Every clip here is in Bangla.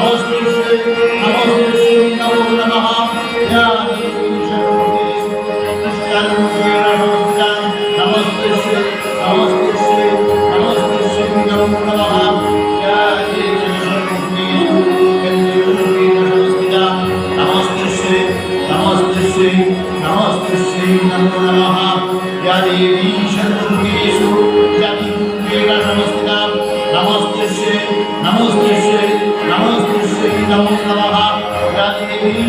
নমস্তে নমস্তে নমো নমঃ ইয়া দেবী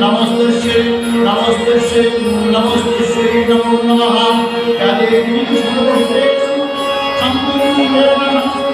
নমস্তে নমস্তে নমস্তে নমো নমঃ ইয়া দেবী নমস্তে নমস্তে নমস্তে নমো নমঃ ইয়া দেবী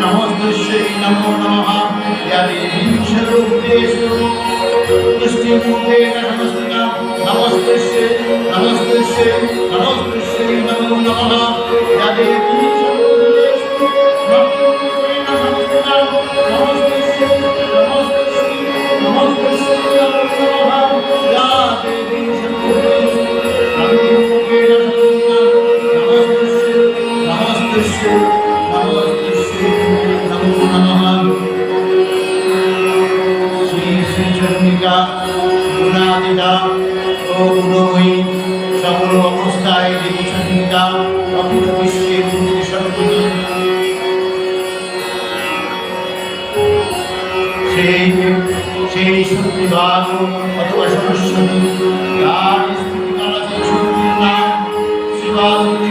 নমো নমঃ ইয়া দেবী সর্বভূতেষু কল্যাণরূপেণ সংস্থিতা নমস্তে নমস্তে নমস্তে নমো নমঃ ইয়া দেবী সর্বভূতেষু কল্যাণরূপেণ সংস্থিতা নমস্তে নমস্তে নমস্তে নমো নমঃ। সেই সেই শক্তিবাদ অথবা সরস্বতী তার স্থিতিকাল আছে শক্তির নাম শিবাদী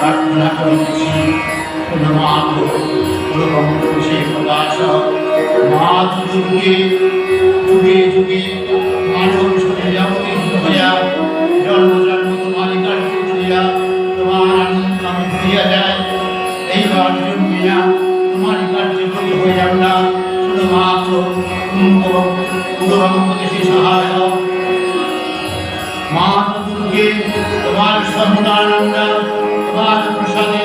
প্রার্থনা করেছি। পুনমাত পুরবঙ্গবশে প্রকাশ মা দুর্গে যুগে যুগে মানব শরীরে অবতীর্ণ হইয়া জন্ম জন্ম তোমার কাছে করিয়া তোমার আনন্দ আমি ফিরিয়া যায় এইবার জন্মিয়া তোমার কার্যকরী হয়ে আমরা শুধুমাত্র পূর্ববঙ্গদেশে সহায়। মা দুর্গে তোমার সন্তানন্দ তোমার প্রসাদে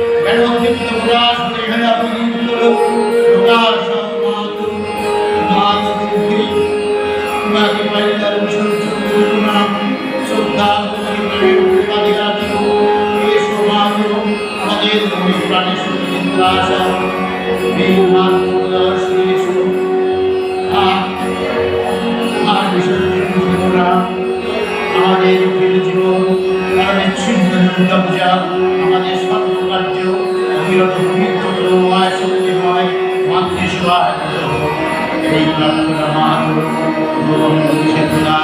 আমাদের সর্বকার্য অবিরত পবিত্র ময় শক্তি সহায়তা করো। এই প্রার্থনা 我们一